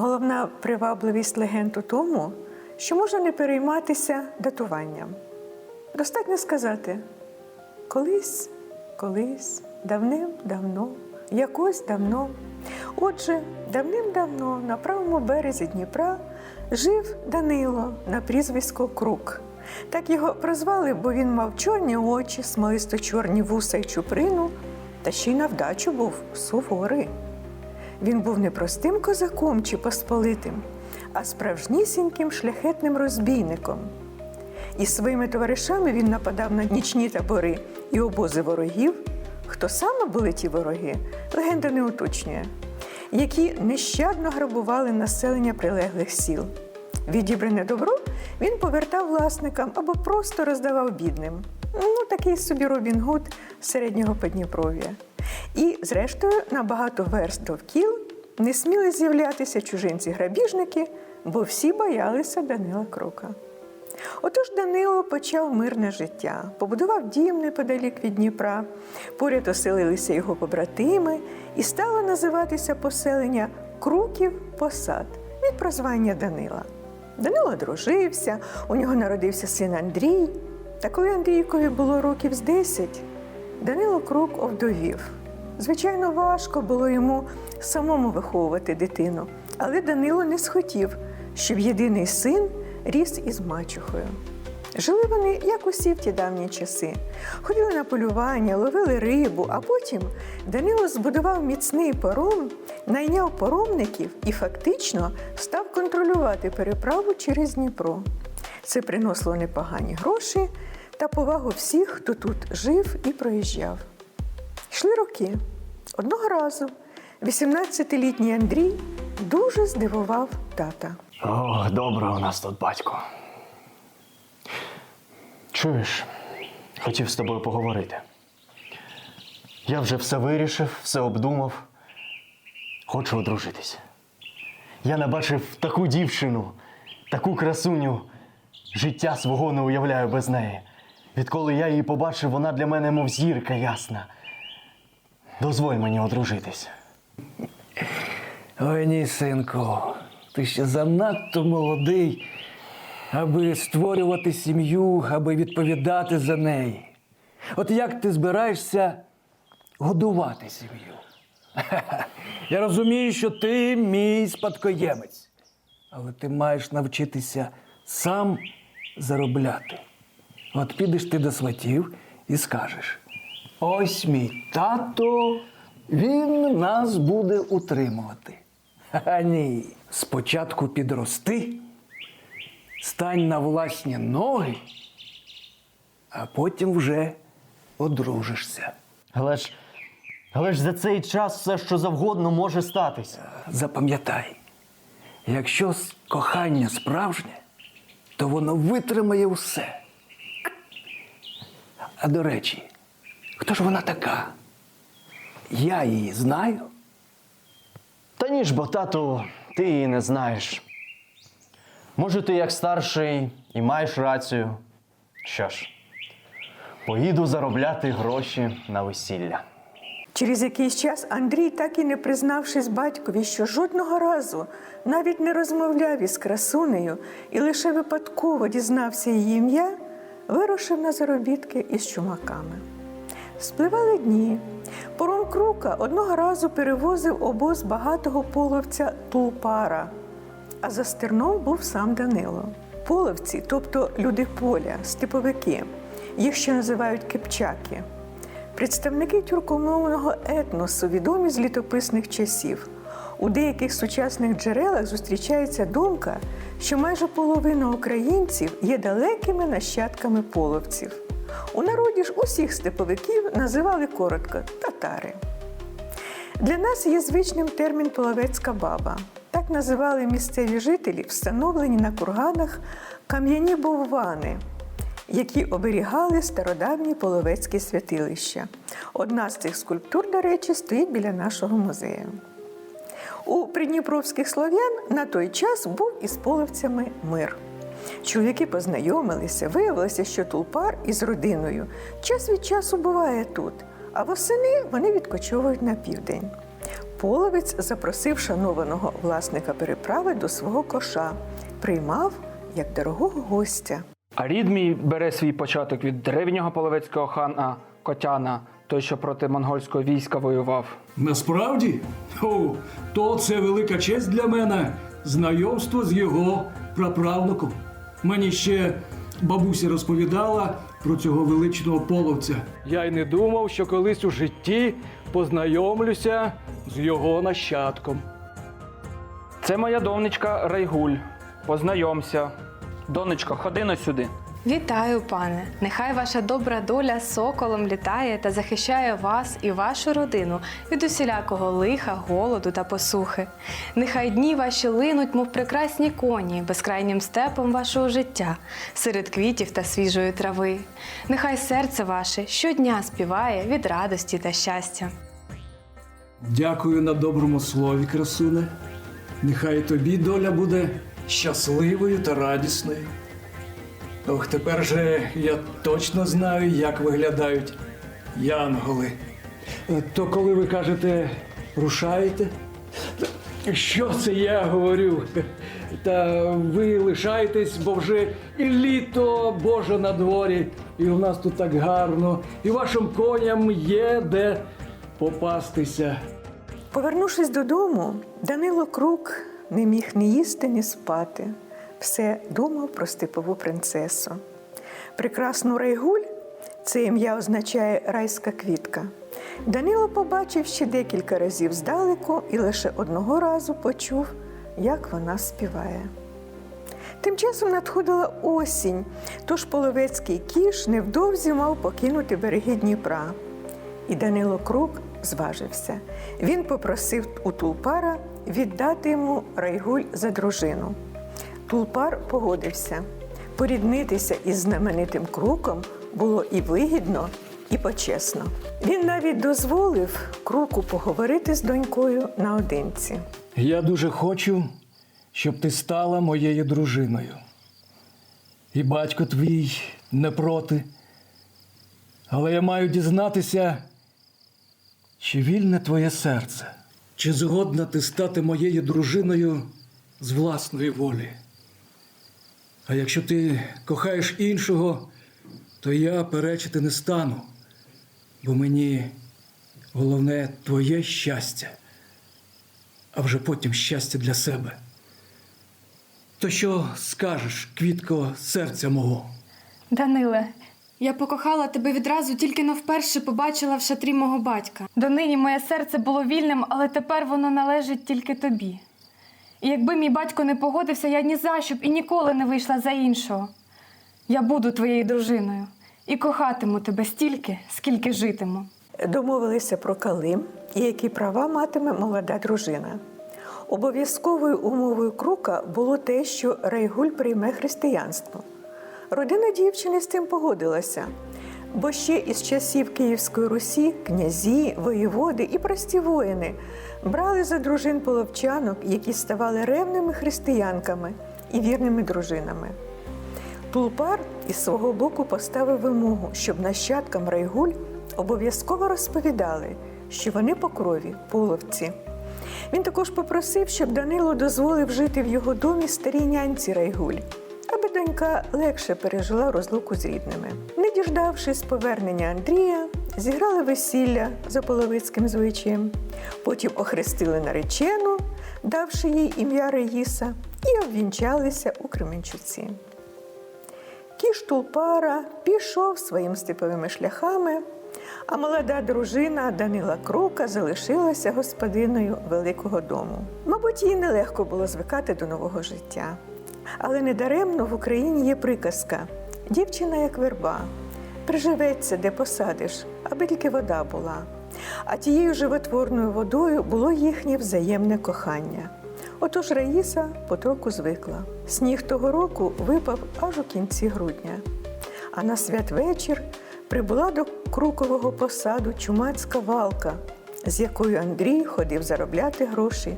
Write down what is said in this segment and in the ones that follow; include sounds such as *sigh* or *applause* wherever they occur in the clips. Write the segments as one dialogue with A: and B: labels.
A: Головна привабливість легенд у тому, що можна не перейматися датуванням. Достатньо сказати колись, колись, давним-давно, якось давно. Отже, давним-давно на правому березі Дніпра жив Данило на прізвисько Крук. Так його прозвали, бо він мав чорні очі, смолисто чорні вуса й чуприну, та ще й на вдачу був суворий. Він був не простим козаком чи посполитим, а справжнісіньким шляхетним розбійником. Із своїми товаришами він нападав на нічні табори і обози ворогів. Хто саме були ті вороги, легенда не уточнює, які нещадно грабували населення прилеглих сіл. Відібране добро він повертав власникам або просто роздавав бідним. Ну, такий собі Робін Гуд середнього Подніпров'я. І, зрештою, на багато верст довкіл не сміли з'являтися чужинці-грабіжники, бо всі боялися Данила Крока. Отож Данило почав мирне життя, побудував дім неподалік від Дніпра, поряд оселилися його побратими, і стало називатися поселення Круків Посад від прозвання Данила. Данило одружився, у нього народився син Андрій. Та коли Андрійкові було років з 10, Данило Крук овдовів. Звичайно, важко було йому самому виховувати дитину, але Данило не схотів, щоб єдиний син ріс із мачухою. Жили вони, як усі в ті давні часи. Ходили на полювання, ловили рибу, а потім Данило збудував міцний паром, найняв паромників і фактично став контролювати переправу через Дніпро. Це приносило непогані гроші та повагу всіх, хто тут жив і проїжджав. Йшли роки. Одного разу 18-літній Андрій дуже здивував тата.
B: О, добре у нас тут батько. Чуєш, хотів з тобою поговорити. Я вже все вирішив, все обдумав. Хочу одружитись. Я не бачив таку дівчину, таку красуню. Життя свого не уявляю без неї. Відколи я її побачив, вона для мене мов зірка ясна. Дозволь мені одружитись.
C: Ой, ні, синку, ти ще занадто молодий, аби створювати сім'ю, аби відповідати за неї. От як ти збираєшся годувати сім'ю? *laughs* Я розумію, що ти мій спадкоємець, але ти маєш навчитися сам заробляти. От підеш ти до сватів і скажеш: ось мій тато, він нас буде утримувати. А ні. Спочатку підрости, стань на власні ноги, а потім вже одружишся.
B: Але ж, але ж за цей час все, що завгодно може статися.
C: Запам'ятай, якщо кохання справжнє, то воно витримає все. А до речі, хто ж вона така? Я її знаю.
B: Та ні ж, бо тату, ти її не знаєш. Може, ти як старший і маєш рацію. Що ж, поїду заробляти гроші на весілля.
A: Через якийсь час Андрій, так і не признавшись батькові, що жодного разу навіть не розмовляв із красунею і лише випадково дізнався її ім'я, вирушив на заробітки із чумаками. Спливали дні. Пором Крука одного разу перевозив обоз багатого половця Тулпара, а за стерном був сам Данило. Половці, тобто люди поля, степовики, їх ще називають кипчаки. Представники тюркомовного етносу відомі з літописних часів. У деяких сучасних джерелах зустрічається думка, що майже половина українців є далекими нащадками половців. У народі ж усіх степовиків називали коротко татари. Для нас є звичним термін половецька баба. Так називали місцеві жителі, встановлені на курганах кам'яні боввани, які оберігали стародавні половецькі святилища. Одна з цих скульптур, до речі, стоїть біля нашого музею. У придніпровських слов'ян на той час був із половцями мир. Чоловіки познайомилися, виявилося, що тулпар із родиною час від часу буває тут, а восени вони відкочовують на південь. Половець запросив шанованого власника переправи до свого коша, приймав як дорогого гостя.
D: А рід мій бере свій початок від древнього половецького хана Котяна, той, що проти монгольського війська воював.
E: Насправді, О, то це велика честь для мене знайомство з його праправнуком. Мені ще бабуся розповідала про цього величного половця. Я й не думав, що колись у житті познайомлюся з його нащадком.
D: Це моя донечка Райгуль. Познайомся. Донечко, ходи на сюди.
F: Вітаю, пане! Нехай ваша добра доля соколом літає та захищає вас і вашу родину від усілякого лиха, голоду та посухи. Нехай дні ваші линуть, мов прекрасні коні, безкрайнім степом вашого життя, серед квітів та свіжої трави. Нехай серце ваше щодня співає від радості та щастя.
E: Дякую на доброму слові, красуне. Нехай тобі доля буде щасливою та радісною. Ох, тепер же я точно знаю, як виглядають янголи. Е, То коли ви кажете, рушаєте? Що це я говорю? Та ви лишайтесь, бо вже і літо Боже на дворі, і у нас тут так гарно, і вашим коням є де попастися.
A: Повернувшись додому, Данило Крук не міг ні їсти, ні спати. Все думав про степову принцесу. Прекрасну Райгуль це ім'я означає райська квітка. Данило побачив ще декілька разів здалеку і лише одного разу почув, як вона співає. Тим часом надходила осінь, тож половецький кіш невдовзі мав покинути береги Дніпра. І Данило Крук зважився. Він попросив у Тулпара віддати йому Райгуль за дружину. Тулпар погодився. Поріднитися із знаменитим круком було і вигідно, і почесно. Він навіть дозволив круку поговорити з донькою наодинці.
E: Я дуже хочу, щоб ти стала моєю дружиною. І батько твій не проти. Але я маю дізнатися, чи вільне твоє серце, чи згодна ти стати моєю дружиною з власної волі. А якщо ти кохаєш іншого, то я перечити не стану, бо мені головне твоє щастя а вже потім щастя для себе. То що скажеш, квітко серця мого?
F: Даниле, я покохала тебе відразу, тільки но вперше побачила в шатрі мого батька. Донині моє серце було вільним, але тепер воно належить тільки тобі. І якби мій батько не погодився, я ні за що б і ніколи не вийшла за іншого. Я буду твоєю дружиною і кохатиму тебе стільки, скільки житиму.
A: Домовилися про калим і які права матиме молода дружина. Обов'язковою умовою крука було те, що Райгуль прийме християнство. Родина дівчини з цим погодилася, бо ще із часів Київської Русі князі, воєводи і прості воїни брали за дружин половчанок, які ставали ревними християнками і вірними дружинами. Тулпар із свого боку поставив вимогу, щоб нащадкам Райгуль обов'язково розповідали, що вони по крові половці. Він також попросив, щоб Данило дозволив жити в його домі старій нянці Райгуль, донька легше пережила розлуку з рідними. Не діждавшись повернення Андрія, зіграли весілля за половицьким звичаєм, потім охрестили наречену, давши їй ім'я Раїса, і обвінчалися у Кременчуці. Кіш Тулпара пішов своїм степовими шляхами, а молода дружина Данила Крука залишилася господиною великого дому. Мабуть, їй нелегко було звикати до нового життя. Але недаремно в Україні є приказка: дівчина як верба, приживеться, де посадиш, аби тільки вода була. А тією животворною водою було їхнє взаємне кохання. Отож Раїса потроху звикла. Сніг того року випав аж у кінці грудня. А на святвечір прибула до Крукового посаду чумацька валка, з якою Андрій ходив заробляти гроші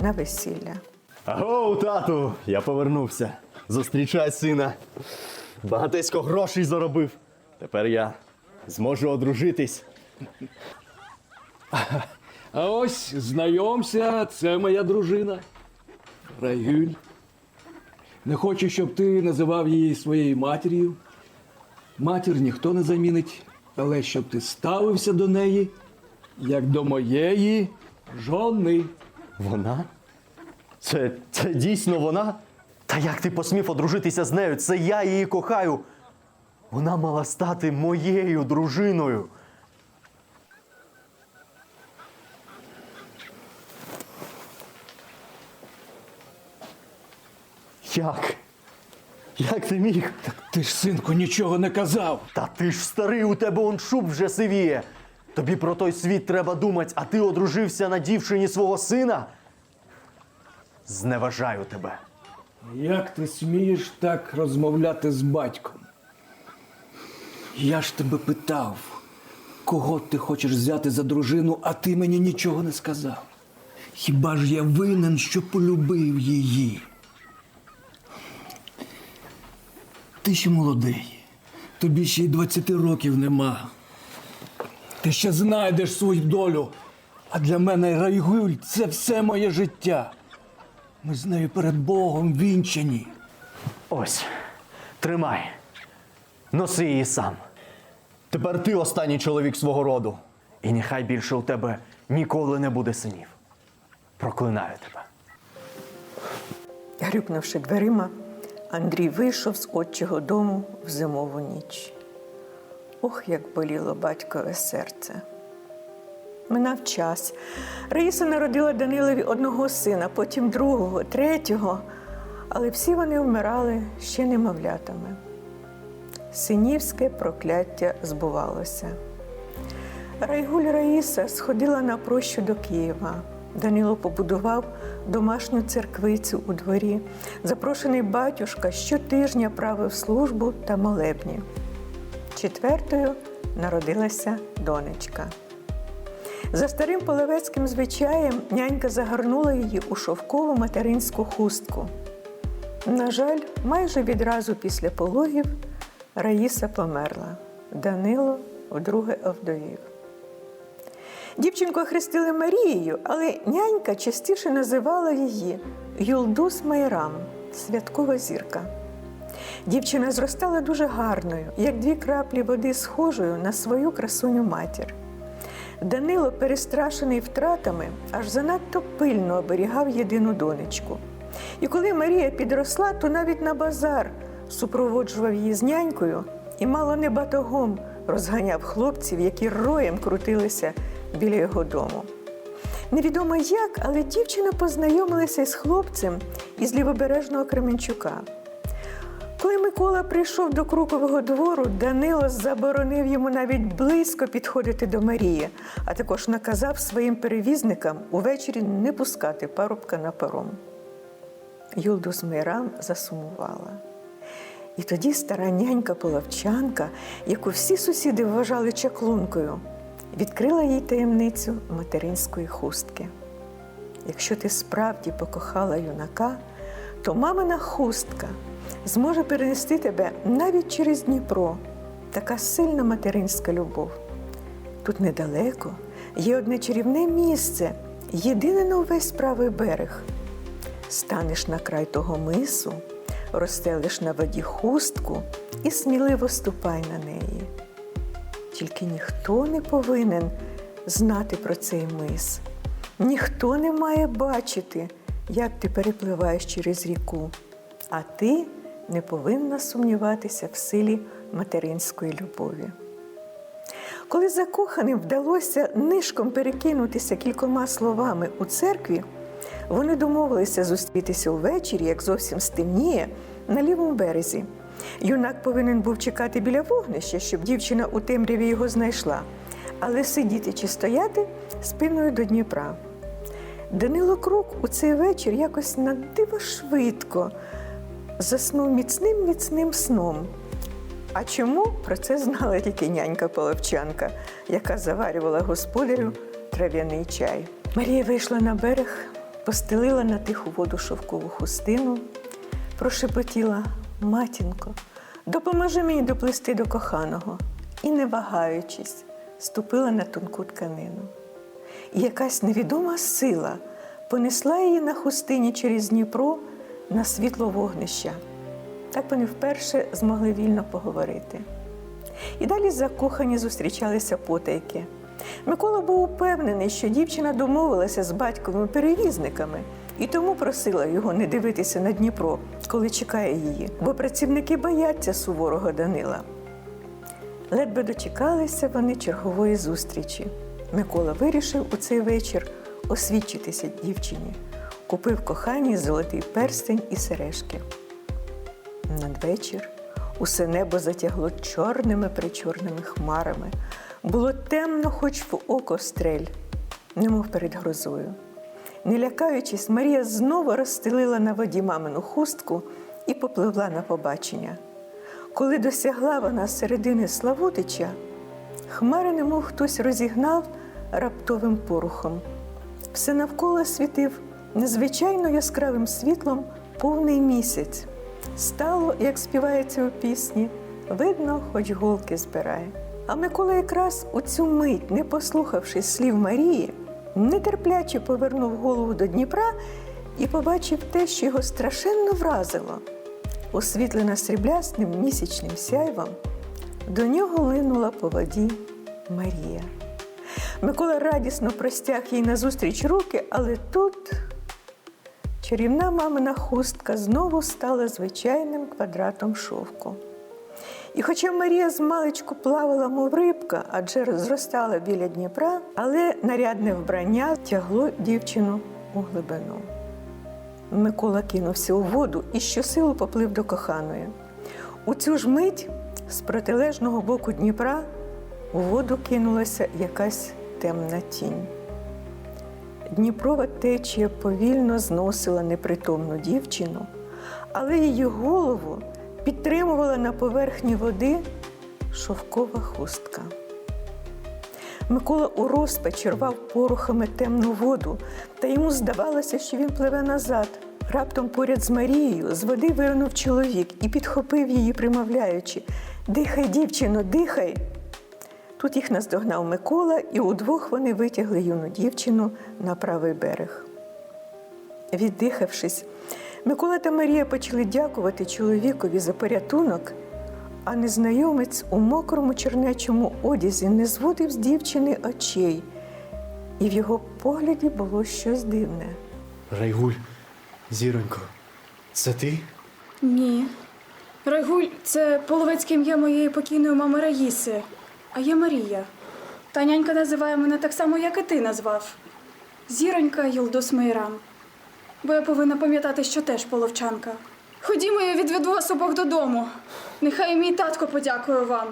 A: на весілля.
B: Аго, тату, я повернувся. Зустрічай сина. Багатесько грошей заробив. Тепер я зможу одружитись.
E: А ось знайомся, це моя дружина. Райгюль. Не хочу, щоб ти називав її своєю матір'ю. Матір ніхто не замінить, але щоб ти ставився до неї, як до моєї жони.
B: Вона? Це, це дійсно вона? Та як ти посмів одружитися з нею? Це я її кохаю. Вона мала стати моєю дружиною. Як? Як ти міг?
E: Ти ж, синку, нічого не казав.
B: Та ти ж старий, у тебе он шуб вже сивіє. Тобі про той світ треба думати, а ти одружився на дівчині свого сина? Зневажаю тебе.
E: Як ти смієш так розмовляти з батьком? Я ж тебе питав, кого ти хочеш взяти за дружину, а ти мені нічого не сказав. Хіба ж я винен, що полюбив її? Ти ще молодий, тобі ще й 20 років нема. Ти ще знайдеш свою долю. А для мене Райгуль це все моє життя. Ми з нею перед Богом вінчані.
B: Ось, тримай. Носи її сам. Тепер ти останній чоловік свого роду. І нехай більше у тебе ніколи не буде синів. Проклинаю тебе.
A: Грюкнувши дверима, Андрій вийшов з отчого дому в зимову ніч. Ох, як боліло батькове серце. Минав час. Раїса народила Данилові одного сина, потім другого, третього, але всі вони вмирали ще немовлятами. Синівське прокляття збувалося. Райгуль Раїса сходила на прощу до Києва. Данило побудував домашню церквицю у дворі. Запрошений батюшка щотижня правив службу та молебні. Четвертою народилася донечка. За старим половецьким звичаєм нянька загорнула її у шовкову материнську хустку. На жаль, майже відразу після пологів Раїса померла. Данило вдруге овдовів. Дівчинку охрестили Марією, але нянька частіше називала її Юлдус Майрам святкова зірка. Дівчина зростала дуже гарною, як дві краплі води схожою на свою красуню матір. Данило, перестрашений втратами, аж занадто пильно оберігав єдину донечку. І коли Марія підросла, то навіть на базар супроводжував її з нянькою і мало не батогом розганяв хлопців, які роєм крутилися біля його дому. Невідомо як, але дівчина познайомилася з хлопцем із лівобережного Кременчука. Коли Микола прийшов до Крукового двору, Данило заборонив йому навіть близько підходити до Марії, а також наказав своїм перевізникам увечері не пускати парубка на паром. Юлдус Мейрам засумувала. І тоді стара нянька половчанка, яку всі сусіди вважали чаклункою, відкрила їй таємницю материнської хустки. Якщо ти справді покохала юнака, то мамина хустка зможе перенести тебе навіть через Дніпро. Така сильна материнська любов. Тут недалеко є одне чарівне місце, єдине на увесь правий берег. Станеш на край того мису, розстелиш на воді хустку і сміливо ступай на неї. Тільки ніхто не повинен знати про цей мис. Ніхто не має бачити, як ти перепливаєш через ріку, а ти не повинна сумніватися в силі материнської любові. Коли закоханим вдалося нишком перекинутися кількома словами у церкві, вони домовилися зустрітися увечері, як зовсім стемніє, на лівому березі. Юнак повинен був чекати біля вогнища, щоб дівчина у темряві його знайшла, але сидіти чи стояти спиною до Дніпра. Данило Крук у цей вечір якось на диво швидко заснув міцним міцним сном. А чому про це знала тільки нянька Половчанка, яка заварювала господарю трав'яний чай. Марія вийшла на берег, постелила на тиху воду шовкову хустину, прошепотіла матінко, допоможи мені доплисти до коханого і, не вагаючись, ступила на тонку тканину. і якась невідома сила понесла її на хустині через Дніпро на світло вогнища. Так вони вперше змогли вільно поговорити. І далі закохані зустрічалися потайки. Микола був упевнений, що дівчина домовилася з батьковими перевізниками і тому просила його не дивитися на Дніпро, коли чекає її, бо працівники бояться суворого Данила. Ледве дочекалися вони чергової зустрічі. Микола вирішив у цей вечір освідчитися дівчині. Купив коханій золотий перстень і сережки. Надвечір усе небо затягло чорними причорними хмарами. Було темно, хоч в око стрель, немов перед грозою. Не лякаючись, Марія знову розстелила на воді мамину хустку і попливла на побачення. Коли досягла вона середини Славутича, хмари, немов хтось розігнав раптовим порухом. Все навколо світив незвичайно яскравим світлом повний місяць. Стало, як співається у пісні, видно, хоч голки збирає. А Микола якраз у цю мить, не послухавши слів Марії, нетерпляче повернув голову до Дніпра і побачив те, що його страшенно вразило. Освітлена сріблясним місячним сяйвом, до нього линула по воді Марія. Микола радісно простяг їй назустріч руки, але тут чарівна мамина хустка знову стала звичайним квадратом шовку. І хоча Марія з маличку плавала, мов рибка, адже зростала біля Дніпра, але нарядне вбрання тягло дівчину у глибину. Микола кинувся у воду і щосилу поплив до коханої. У цю ж мить з протилежного боку Дніпра у воду кинулася якась темна тінь. Дніпрова течія повільно зносила непритомну дівчину, але її голову підтримувала на поверхні води шовкова хустка. Микола у розпачі рвав порухами темну воду, та йому здавалося, що він пливе назад. Раптом поряд з Марією з води вирнув чоловік і підхопив її, примовляючи Дихай, дівчино, дихай. Тут їх наздогнав Микола, і удвох вони витягли юну дівчину на правий берег. Віддихавшись, Микола та Марія почали дякувати чоловікові за порятунок, а незнайомець у мокрому чернечому одязі не зводив з дівчини очей, і в його погляді було щось дивне.
B: Райгуль, зіронько, це ти?
G: Ні. Райгуль це половецьке ім'я моєї покійної мами Раїси, а я Марія. Та нянька називає мене так само, як і ти назвав. Зіронька Юлдус Мейрам. Бо я повинна пам'ятати, що теж половчанка. Ходімо, я відведу вас обох додому. Нехай мій татко подякує вам.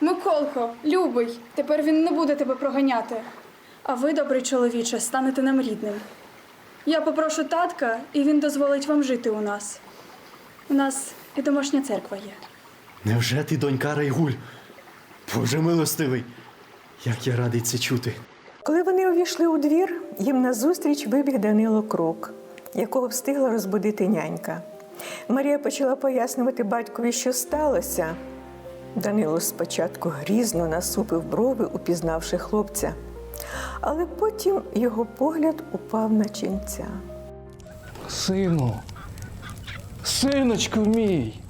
G: Миколко, любий, тепер він не буде тебе проганяти. А ви, добрий чоловіче, станете нам рідним. Я попрошу татка, і він дозволить вам жити у нас. У нас і домашня церква є.
B: Невже ти донька Райгуль? Боже милостивий, як я радий це чути.
A: Коли вони увійшли у двір, їм назустріч вибіг Данило Крок, якого встигла розбудити нянька. Марія почала пояснювати батькові, що сталося. Данило спочатку грізно насупив брови, упізнавши хлопця, але потім його погляд упав на ченця.
E: Сину, синочку мій,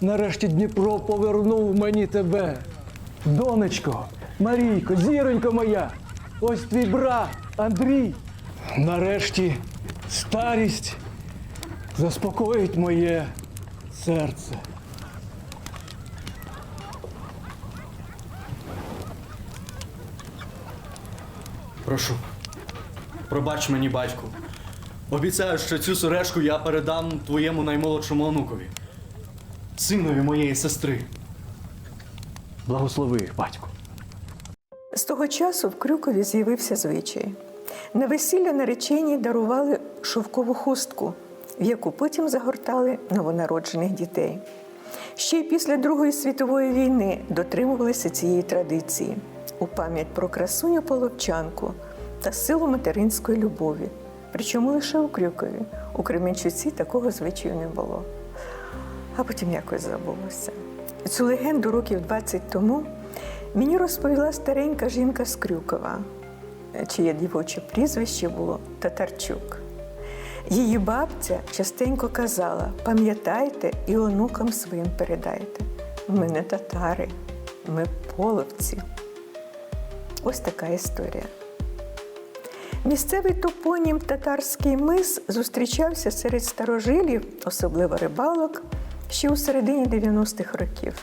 E: нарешті Дніпро повернув мені тебе. Донечко, Марійко, зіронько моя, ось твій брат Андрій. Нарешті старість заспокоїть моє серце.
B: Прошу, пробач мені, батьку. Обіцяю, що цю сережку я передам твоєму наймолодшому онукові, синові моєї сестри. Благослови їх, батьку.
A: З того часу в Крюкові з'явився звичай. На весілля наречені дарували шовкову хустку, в яку потім загортали новонароджених дітей. Ще й після Другої світової війни дотримувалися цієї традиції у пам'ять про красуню половчанку та силу материнської любові. Причому лише у Крюкові. У Кременчуці такого звичаю не було. А потім якось забулося. Цю легенду років 20 тому мені розповіла старенька жінка з Крюкова. чиє дівоче прізвище було Татарчук. Її бабця частенько казала: пам'ятайте і онукам своїм передайте. Ми не татари, ми половці. Ось така історія. Місцевий топонім татарський мис зустрічався серед старожилів, особливо рибалок, ще у середині 90-х років.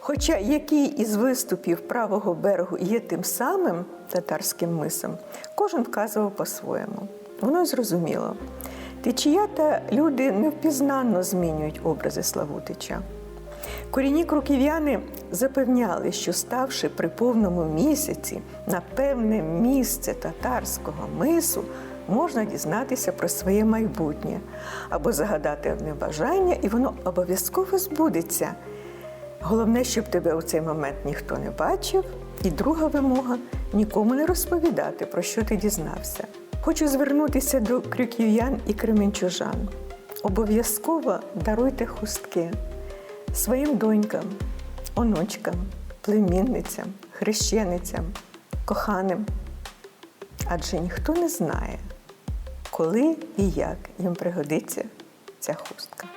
A: Хоча який із виступів правого берегу є тим самим татарським мисом, кожен вказував по-своєму. Воно й зрозуміло. Течія та люди невпізнанно змінюють образи Славутича. Корінні круків'яни запевняли, що ставши при повному місяці на певне місце татарського мису, можна дізнатися про своє майбутнє або загадати одне бажання, і воно обов'язково збудеться. Головне, щоб тебе у цей момент ніхто не бачив. І друга вимога нікому не розповідати, про що ти дізнався. Хочу звернутися до крюків'ян і кременчужан. Обов'язково даруйте хустки своїм донькам, онучкам, племінницям, хрещеницям, коханим. Адже ніхто не знає, коли і як їм пригодиться ця хустка.